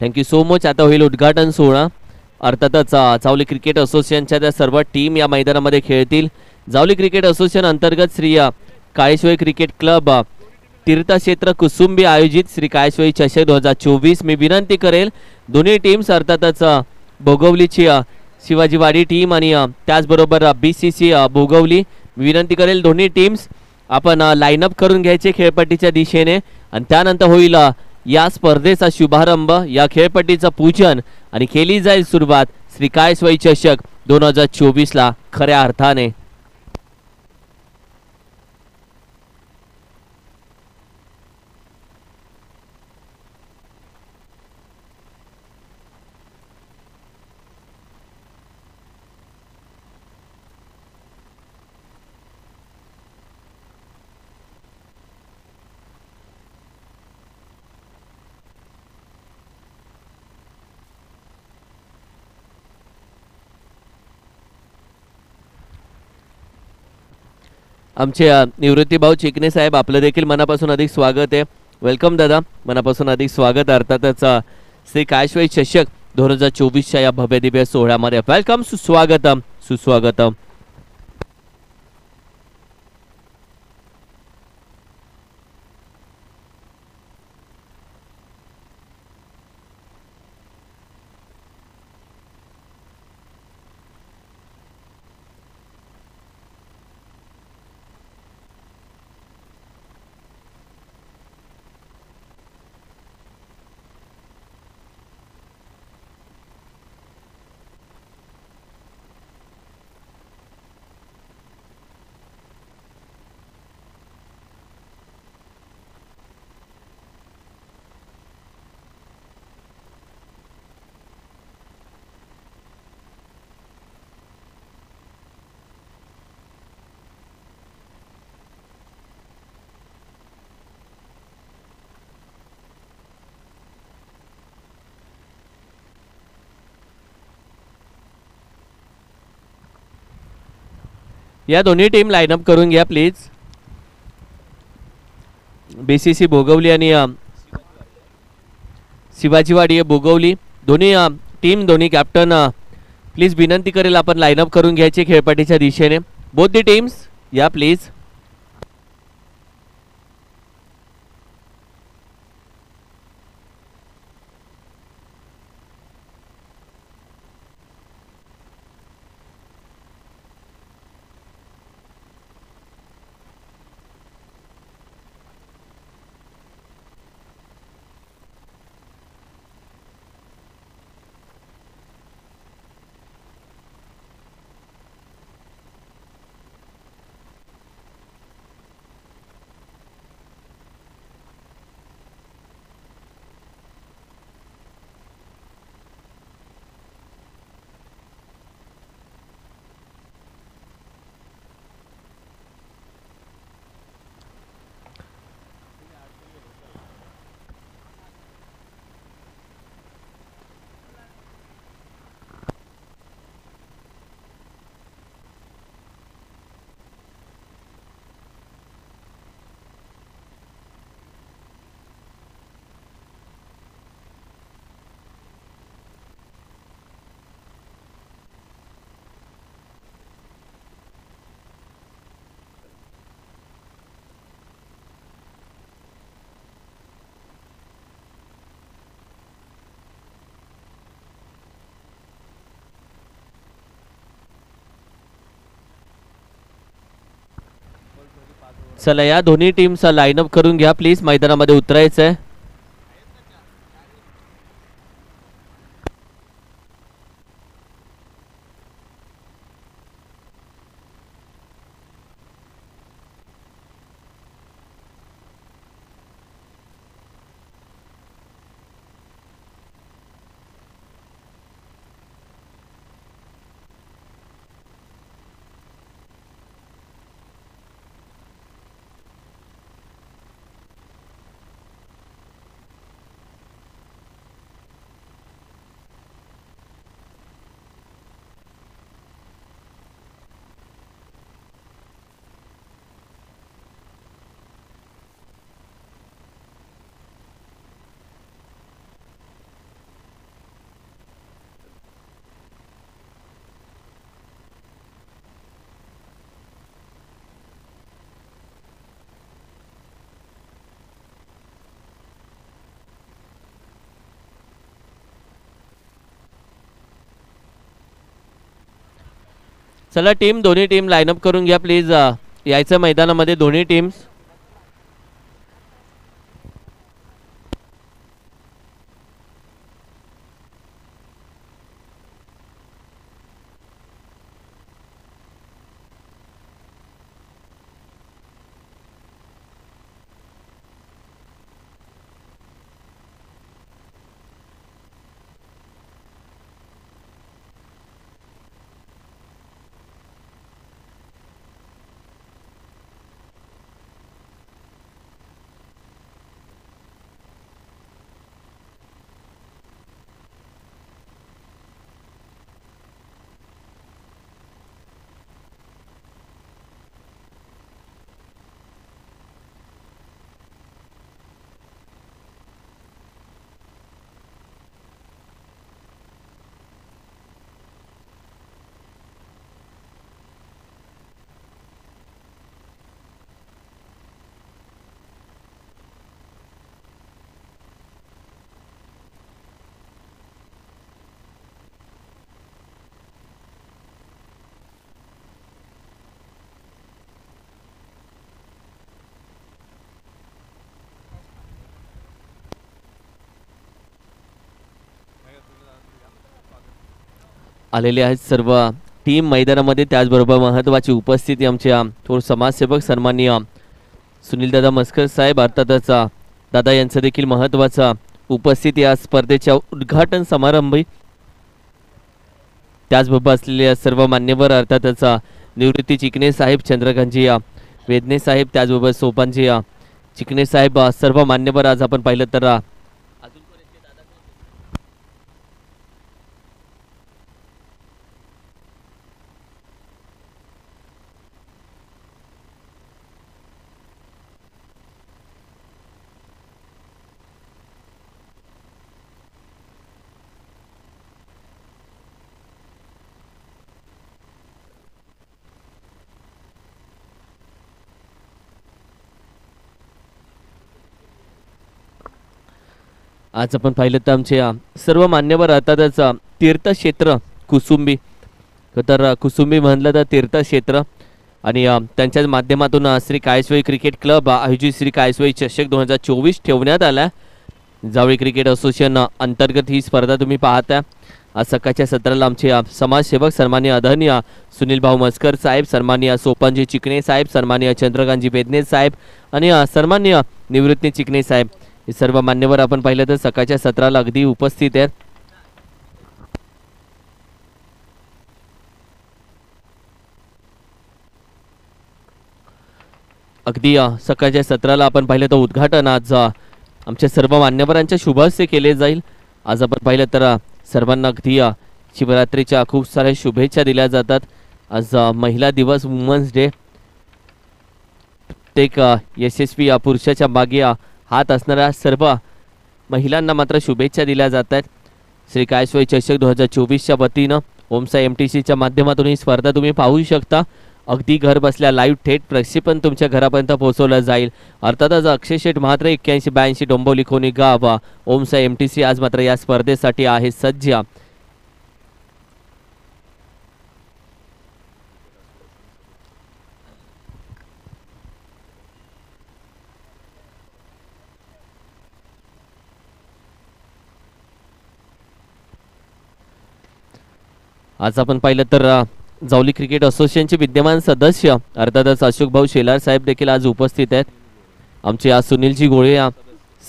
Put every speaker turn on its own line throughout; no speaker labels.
Thank you so much आता होईल उद्घाटन सोहळा. अर्थातच जावली क्रिकेट असोसिएशनच्या त्या सर्व टीम या मैदानामध्ये खेळतील. जावली क्रिकेट असोसिएशन अंतर्गत श्री काळेश्वरी क्रिकेट क्लब तीर्थक्षेत्र कुसुंबी आयोजित श्री काळेश्वरी चषक दोन हजार चोवीस. मी विनंती करेल दोन्ही टीम्स अर्थातच भोगवलीची शिवाजीवाडी टीम आणि त्याचबरोबर बी सी सी भोगवली. विनंती करेल दोन्ही टीम्स आपण लाईनअप करून घ्यायचे खेळपट्टीच्या दिशेने. आणि त्यानंतर होईल या स्पर्धेचा शुभारंभ या खेळपट्टीचं पूजन आणि केली जाईल सुरुवात श्री काळेश्वरी चषक दोन हजार चोवीसला खऱ्या अर्थाने. आमचे निवृत्तीभाऊ निवृत्ती चिकणे साहेब आपलं देखील मनापासून अधिक स्वागत आहे. वेलकम दादा. मनापासून अधिक स्वागत. अर्थातच श्री काळेश्वरी चषक दोन हजार चोवीसच्या या भव्य दिव्य सोहळ्यामध्ये. वेलकम सुस्वागतम सुस्वागतम. या दोन्ही टीम लाईनअप करून घ्या please B C C Bhogwali आणि शिवाजीवाडी भोगवली. दोन्ही टीम दोन्ही कॅप्टन प्लीज विनंती करेल आपण लाईनअप करून घ्यायची खेळपाटीच्या दिशेने. बोथ दी टीम्स या प्लीज चला या दोन्ही टीमचा लाईनअप करून घ्या. प्लीज मैदानामध्ये उतरायचं आहे चला टीम दोन्ही टीम लाईनअप करून घ्या प्लीज यायचं मैदानामध्ये दोन्ही टीम्स आलेले आहेत सर्व टीम मैदानामध्ये. त्याचबरोबर महत्त्वाची उपस्थिती आमच्या थोर समाजसेवक सन्माननीय सुनीलदादा मस्कर साहेब अर्थातच दादा यांचं देखील महत्त्वाचा उपस्थिती या स्पर्धेच्या उद्घाटन समारंभी. त्याचबरोबर असलेल्या सर्व मान्यवर अर्थातच निवृत्ती चिकणे साहेब चंद्रकांतजी वेदने साहेब त्याचबरोबर सोपानजी चिकणे साहेब सर्व मान्यवर. आज आपण पाहिलं तर आज आपण पाहिलं तर आमचे सर्व मान्यवर अर्थातच तीर्थक्षेत्र कुसुंबी. तर कुसुंबी म्हणलं तर तीर्थक्षेत्र. आणि त्यांच्याच माध्यमातून श्री कायसवाई क्रिकेट क्लब आयोजित श्री कायसवाई चषक दोन हजार चोवीस ठेवण्यात आला जावळी क्रिकेट असोसिएशन अंतर्गत ही स्पर्धा तुम्ही पाहता आज सकाळच्या सत्राला आमचे समाजसेवक सन्मान्य आदरणीय सुनील भाऊ मस्कर साहेब सन्मान्य सोपानजी चिकणे साहेब सन्मान्य चंद्रकांतजी बेदने साहेब आणि सन्मान्य निवृत्ती चिकणे साहेब. हे सर्व मान्यवर आपण पाहिलं तर सकाळच्या सत्राला अगदी उपस्थित आहेत. अगदी सकाळच्या सत्राला आपण पाहिलं तर उद्घाटन आज आमच्या सर्व मान्यवरांच्या शुभ केले जाईल. आज आपण पाहिलं तर सर्वांना अगदी शिवरात्रीच्या खूप साऱ्या शुभेच्छा दिल्या जातात. आज महिला दिवस वुमन्स डे. प्रत्येक यशस्वी पुरुषाच्या मागे हात असणाऱ्या सर्व महिलांना मात्र शुभेच्छा दिल्या जात आहेत. श्री कायस्वय चषक दोन हजार चोवीसच्या वतीनं ओमसा एम टी सीच्या माध्यमातून ही स्पर्धा तुम्ही पाहू शकता. अगदी घर बसल्या लाईव्ह थेट प्रक्षेपण तुमच्या घरापर्यंत पोहोचवलं जाईल. अर्थातच अक्षय शेठ मात्र एक्क्याऐंशी ब्याऐंशी डोंबवली खोनी गावा ओमसा एम टी सी आज मात्र या स्पर्धेसाठी आहे सज्ज. आज आपण पाहिलं तर जावली क्रिकेट असोसिएशनचे विद्यमान सदस्य अर्थातच अशोक भाऊ शेलार साहेब देखील आज उपस्थित आहेत. आमचे आज सुनीलजी गोळे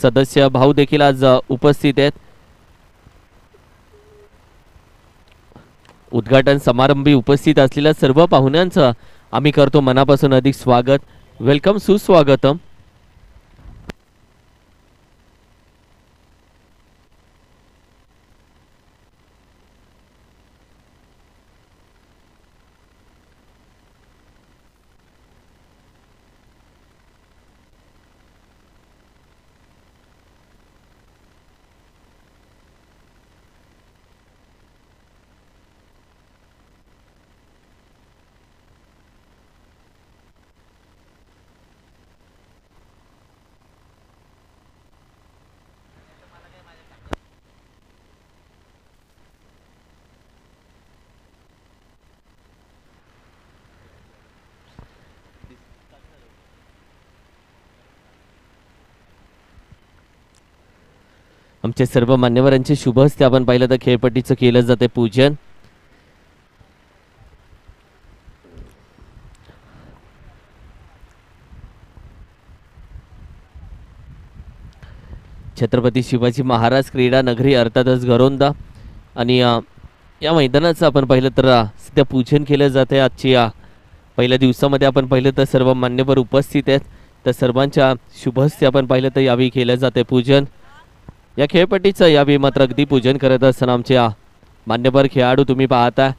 सदस्य भाऊ देखील आज उपस्थित आहेत. उद्घाटन समारंभी उपस्थित असलेल्या सर्व पाहुण्यांचं आम्ही करतो मनापासून अधिक स्वागत. वेलकम सुस्वागतम. आमचे सर्व मान्यवरांचे शुभ हस्ते आपण पाहिलं तर खेळपट्टीचं केलं जाते पूजन. छत्रपती शिवाजी महाराज क्रीडा नगरी अर्थातच घरोंदा. आणि या मैदानाचं आपण पाहिलं तर सध्या पूजन केलं जाते आहे. आजची पहिल्या दिवसामध्ये आपण पाहिलं तर सर्व मान्यवर उपस्थित आहेत. तर सर्वांच्या शुभहस्ते आपण पाहिलं तर यावेळी केलं जाते पूजन. या खेळपट्टीचं यावेळी मात्र अगदी पूजन करत असताना आमच्या मान्यभर मान्यवर खेळाडू तुम्ही पाहता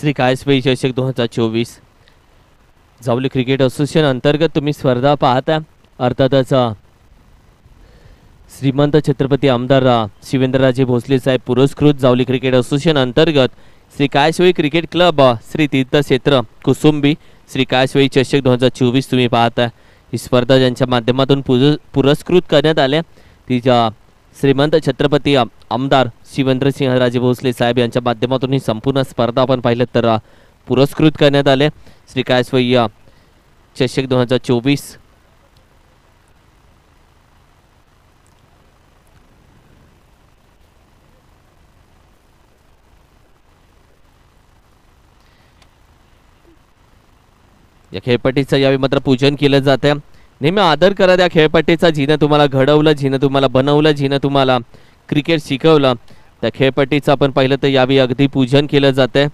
श्री कायस्बाई चषक दोन हजार चोवीस. जावली क्रिकेट असोसिएशन अंतर्गत तुम्ही स्पर्धा पाहता. अर्थातच श्रीमंत छत्रपती आमदार शिवेंद्रराजे भोसले साहेब पुरस्कृत जावली क्रिकेट असोसिएशन अंतर्गत श्री कायस्वाई क्रिकेट क्लब श्री तीर्थक्षेत्र कुसुंबी श्री कायस्वाई चषक दोन हजार चोवीस तुम्ही पाहता. ही स्पर्धा ज्यांच्या माध्यमातून पुर पुरस्कृत करण्यात आल्या. तिच्या श्रीमंत छत्रपती आमदार शिवेंद्रसिंह राजे भोसले साहेब यांच्या माध्यमातून ही संपूर्ण स्पर्धा आपण पाहिलं तर पुरस्कृत करण्यात आले. श्री कायस्वय्या चषक दोन हजार चोवीस. या खेळपट्टीचं यावेळी मात्र पूजन केलं जातं नेहमी आदर करा त्या खेळपट्टीचा. जिनं तुम्हाला घडवलं जिनं तुम्हाला बनवलं जिनं तुम्हाला क्रिकेट शिकवलं. त्या खेळपट्टीचं आपण पाहिलं तर यावेळी अगदी पूजन केलं जातंय.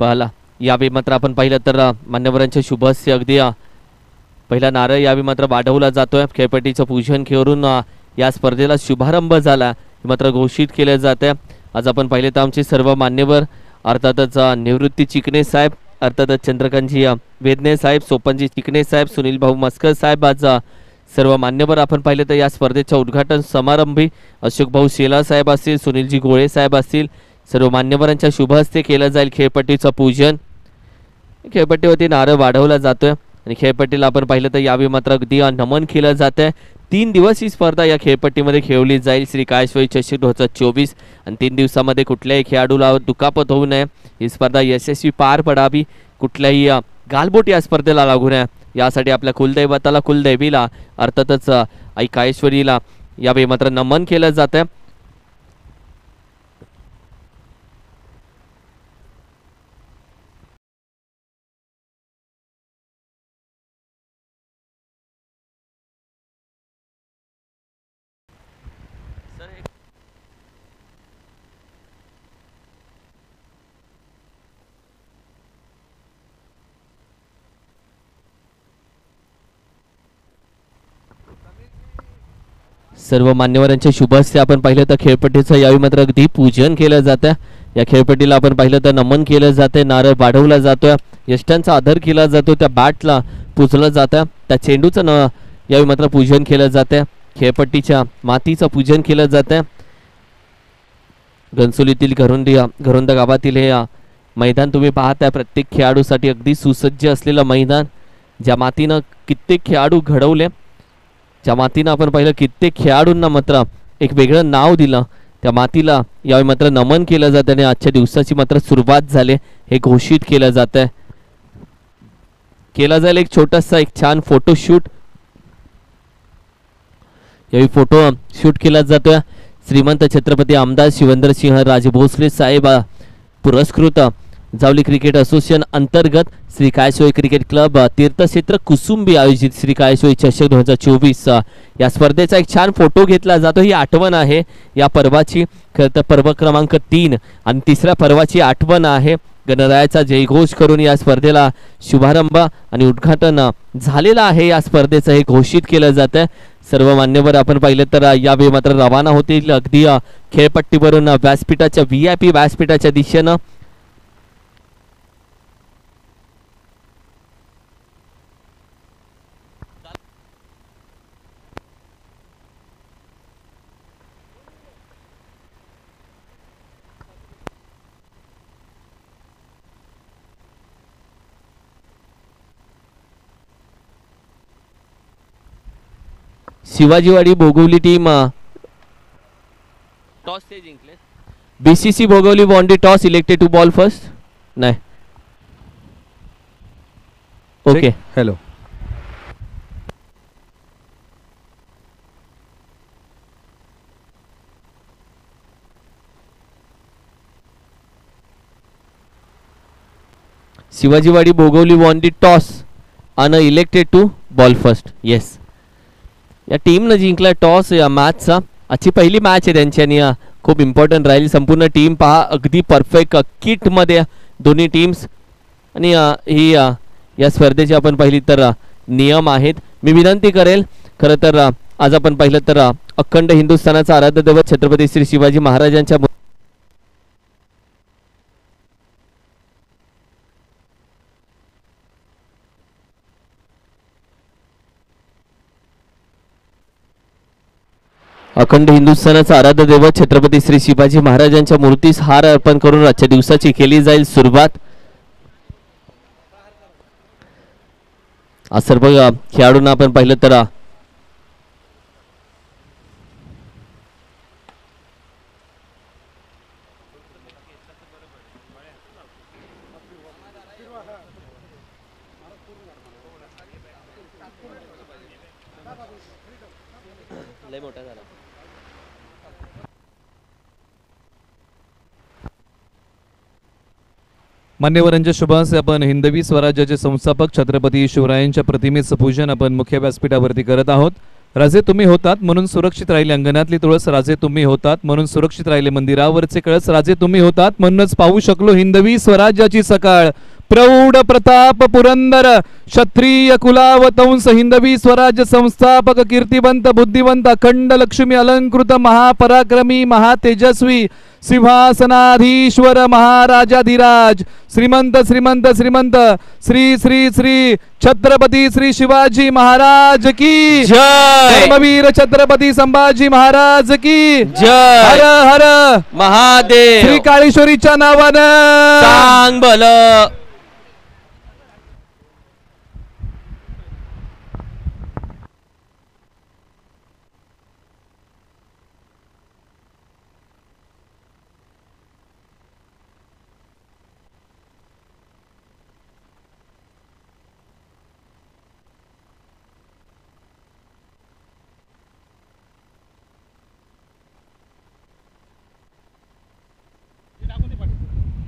पाहला. यावेळी मात्र आपण पाहिलं तर मान्यवरांचे मान्यवरांच्या शुभस्य अगदी पहिला नारळ यावेळी मात्र वाढवला जातोय. खेळपट्टीचं पूजन करून या स्पर्धेला शुभारंभ झाला. मात्र घोषित केलं जात आहे आज आपण पाहिले तर आमचे सर्व मान्यवर अर्थातच निवृत्ती चिकणे साहेब अर्थातच चंद्रकांतजी वेदने साहेब सोपनजी चिकणे साहेब सुनील भाऊ मस्कर साहेब आज सर्व मान्यवर आपण पाहिलं तर या स्पर्धेच्या उद्घाटन समारंभी अशोक भाऊ शेला साहेब असतील सुनीलजी गोळे साहेब असतील सर्व मान्यवरांच्या शुभ हस्ते केलं जाईल खेळपट्टीचं पूजन. खेळपट्टीवरती नारळ वाढवला जातोय आणि खेळपट्टीला आपण पाहिलं तर यावेळी मात्र अगदी नमन केलं जात आहे तीन दिवस ही स्पर्धा या खेळपट्टीमध्ये खेळवली जाईल. श्री कायश्वरी चषक दोन हजार चोवीस. आणि तीन दिवसामध्ये कुठल्याही खेळाडूला दुखापत होऊ नये. ही स्पर्धा यशस्वी पार पडावी. कुठल्याही गालबोट या स्पर्धेला लागू नये. यासाठी आपल्या कुलदैवताला कुलदैवीला अर्थातच आई कायेश्वरीला यावेळी मात्र नमन केलं जात आहे सर्व मान्यवरांच्या शुभ हस्ते आपण पाहिलं तर खेळपट्टीचं यावेळी मात्र अगदी पूजन केलं जातं या खेळपट्टीला आपण पाहिलं तर नमन केलं जाते नारळ वाढवला जातोय यष्टांचा आदर केला जातो त्या बॅटला पुजलं जातं त्या चेंडूचं न यावेळी मात्र पूजन केलं जातं खेळपट्टीच्या मातीचं पूजन केलं जातं घनसोलीतील घरोंदी घरोंदा गावातील हे मैदान तुम्ही पाहताय प्रत्येक खेळाडूसाठी अगदी सुसज्ज असलेलं मैदान. ज्या मातीनं कित्येक खेळाडू घडवले ज्या मातीनं आपण पाहिलं कित्येक खेळाडूंना मात्र एक वेगळं नाव दिलं. त्या मातीला यावेळी मात्र नमन केलं जातं आणि आजच्या दिवसाची मात्र सुरुवात झाली. हे घोषित केलं जात आहे केला जाईल एक छोटासा एक छान फोटोशूट यावेळी फोटो शूट केला जातोय. श्रीमंत छत्रपती आमदार शिवेंद्रसिंह राजे भोसले साहेब पुरस्कृत. जावली क्रिकेट असोसिएशन अंतर्गत श्री कायसोई क्रिकेट क्लब तीर्थक्षेत्र कुसुंबी आयोजित श्री कायसोई चषक दोन हजार चोवीस. या स्पर्धेचा एक छान फोटो घेतला जातो. ही आठवण आहे. या पर्वाची खरं तर पर्व क्रमांक तीन आणि तिसऱ्या पर्वाची आठवण आहे. गणरायाचा जयघोष करून या स्पर्धेला शुभारंभ आणि उद्घाटन झालेलं आहे. या स्पर्धेचं हे घोषित केलं जातं सर्व मान्यवर आपण पाहिलं तर यावेळी मात्र रवाना होतील. अगदी खेळपट्टीवरून व्यासपीठाच्या व्ही आय पी व्यासपीठाच्या दिशेनं शिवाजीवाडी बोगवली टीम टॉस ते जिंकले. BCC Bhogwali won the toss elected to bowl first नाही. Okay
hello
Shivajiwadi Bhogwali won the toss an elected to bowl first yes या टीमनं जिंकला टॉस या मॅचचा आजची पहिली मॅच आहे त्यांची आणि खूप इम्पॉर्टंट राहील. संपूर्ण टीम पहा अगदी परफेक्ट किटमध्ये दोन्ही टीम्स आणि ही या स्पर्धेची आपण पाहिली तर नियम आहेत. मी विनंती करेल खरं तर आज आपण पाहिलं तर अखंड हिंदुस्थानाचा आराध्य दैवत छत्रपती श्री शिवाजी महाराजांच्या अखंड हिंदुस्थानाचा आराध्य दैवत छत्रपती श्री शिवाजी महाराजांच्या मूर्तीस हार अर्पण करून आजच्या दिवसाची केली जाईल सुरुवात. आज सर्व खेळाडूंना आपण पाहिलं तर अ,
मान्यवरांच्या शुभास आपण हिंदवी स्वराज्याचे संस्थापक छत्रपती शिवरायांच्या प्रतिमेचं पूजन आपण मुख्य व्यासपीठावरती करत आहोत. राजे तुम्ही होतात म्हणून सुरक्षित राहिले. अंगणातली तुळस राजे तुम्ही होतात म्हणून सुरक्षित राहिले. मंदिरावरचे कळस राजे तुम्ही होतात म्हणूनच पाहू शकलो हिंदवी स्वराज्याची सकाळ. प्रौढ प्रताप पुरंदर क्षत्रिय कुलावतंस हिंदवी स्वराज्य संस्थापक कीर्तिवंत बुद्धिवंत अखंड लक्ष्मी अलंकृत महापराक्रमी महातेजस्वी सिंहासनाधीश्वर महाराजाधिराज श्रीमंत श्रीमंत श्रीमंत श्री श्री श्री छत्रपती श्री शिवाजी महाराज की।
जय।
धर्मवीर छत्रपती संभाजी महाराज की। हर
जय।
हर
महादेव।
श्री काळेश्वरीच्या नावानं।
सांग भल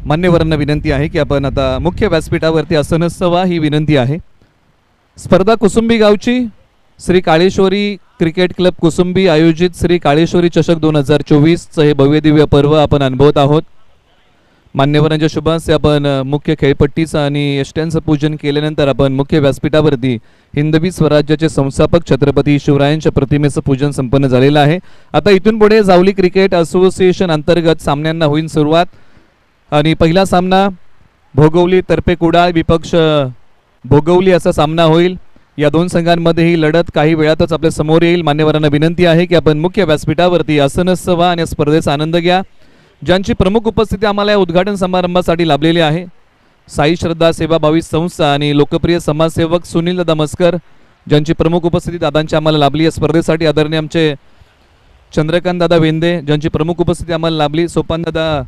मान्यवरांना विनंती आहे की आपण आता मुख्य व्यासपीठावरती आसनस्तवा ही विनंती आहे. स्पर्धा कुसुंबी गावची श्री काळेश्वरी क्रिकेट क्लब कुसुंबी आयोजित श्री काळेश्वरी चषक दोन हजार चोवीसचं हे भव्य दिव्य पर्व आपण अनुभवत आहोत. मान्यवरांच्या शुभांचे आपण मुख्य खेळपट्टीचं आणि यष्ट्यांचं पूजन केल्यानंतर आपण मुख्य व्यासपीठावरती हिंदवी स्वराज्याचे संस्थापक छत्रपती शिवरायांच्या प्रतिमेचं पूजन संपन्न झालेलं आहे. आता इथून पुढे जावली क्रिकेट असोसिएशन अंतर्गत सामन्यांना होईल सुरुवात. आणि पहिला सामना भोगवली तर्फे कुडाळ विपक्ष भोगवली असा सामना होईल. या दोन संघांमध्ये ही लढत काही वेळातच आपल्यासमोर येईल. मान्यवरांना विनंती आहे की आपण मुख्य व्यासपीठावरती आसनस्तवा आणि या स्पर्धेचा आनंद घ्या. ज्यांची प्रमुख उपस्थिती आम्हाला या उद्घाटन समारंभासाठी लाभलेली आहे. साई श्रद्धा सेवा भावी संस्था आणि लोकप्रिय समाजसेवक सुनील दादा मस्कर ज्यांची प्रमुख उपस्थिती दादांची आम्हाला लाभली या स्पर्धेसाठी. आदरणीय आमचे चंद्रकांत दादा वेंदे ज्यांची प्रमुख उपस्थिती आम्हाला लाभली. सोपान दादा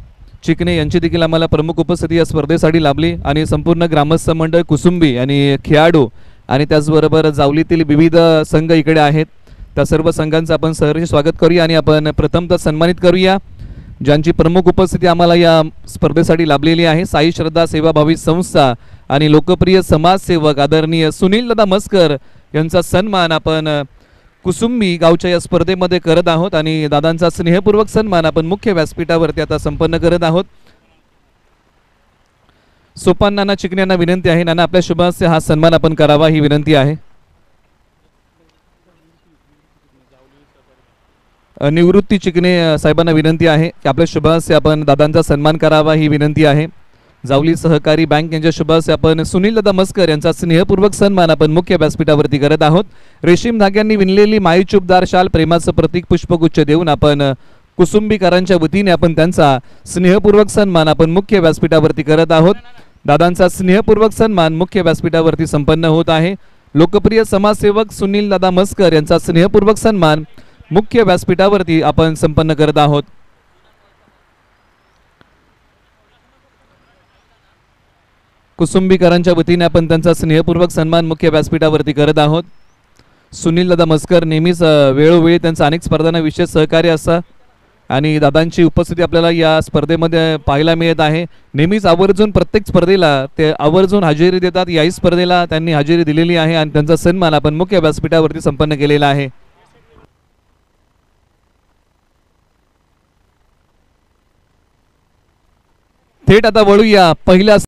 चिकणे यांची देखील आम्हाला प्रमुख उपस्थिती या स्पर्धेसाठी लाभली. आणि संपूर्ण ग्रामस्थ मंडळ कुसुंबी आणि खेळाडू आणि त्याचबरोबर जावलीतील विविध संघ इकडे आहेत. त्या सर्व संघांचं आपण सहर्ष स्वागत करूया आणि आपण प्रथमतः सन्मानित करूया. ज्यांची प्रमुख उपस्थिती आम्हाला या स्पर्धेसाठी लाभलेली आहे साई श्रद्धा सेवाभावी संस्था आणि लोकप्रिय समाजसेवक आदरणीय सुनील दादा मस्कर यांचा सन्मान आपण कुसुंबी गावच्या या स्पर्धेमध्ये करत आहोत आणि दादांचा स्नेहपूर्वक सन्मान आपण मुख्य व्यासपीठावरती आता संपन्न करत आहोत. सोपान नाना चिकणे यांना विनंती आहे. नाना आपल्या शुभ हा सन्मान आपण करावा ही विनंती आहे. निवृत्ती चिकणे साहेबांना विनंती आहे की आपल्या शुभास्य आपण दादांचा सन्मान करावा ही विनंती आहे. जावली सहकारी बँक यांच्या शुभास आपण सुनील दादा मस्कर यांचा स्नेहपूर्वक सन्मान आपण मुख्य व्यासपीठावरती करत आहोत. रेशीम धाग्यांनी विणलेली माईचुपदार शाल प्रेमाचं प्रतीक पुष्पगुच्छ देऊन आपण कुसुंबीकरांच्या वतीने आपण त्यांचा स्नेहपूर्वक सन्मान आपण मुख्य व्यासपीठावरती करत आहोत. दादांचा स्नेहपूर्वक सन्मान मुख्य व्यासपीठावरती संपन्न होत आहे. लोकप्रिय समाजसेवक सुनील दादा मस्कर यांचा स्नेहपूर्वक सन्मान मुख्य व्यासपीठावरती आपण संपन्न करत आहोत. कुसुंबीकरांच्या वतीने आपण त्यांचा स्नेहपूर्वक सन्मान मुख्य व्यासपीठावरती करत आहोत. सुनील दादा मस्कर नेहमीच वेळोवेळी त्यांचा अनेक स्पर्धांना विशेष सहकार्य असा आणि दादांची उपस्थिती आपल्याला या स्पर्धेमध्ये पाहायला मिळत आहे. नेहमीच आवर्जून प्रत्येक स्पर्धेला ते आवर्जून हजेरी देतात. याही स्पर्धेला त्यांनी हजेरी दिलेली आहे आणि त्यांचा सन्मान आपण मुख्य व्यासपीठावरती संपन्न केलेला आहे. थेट आता वळूया. पहिल्या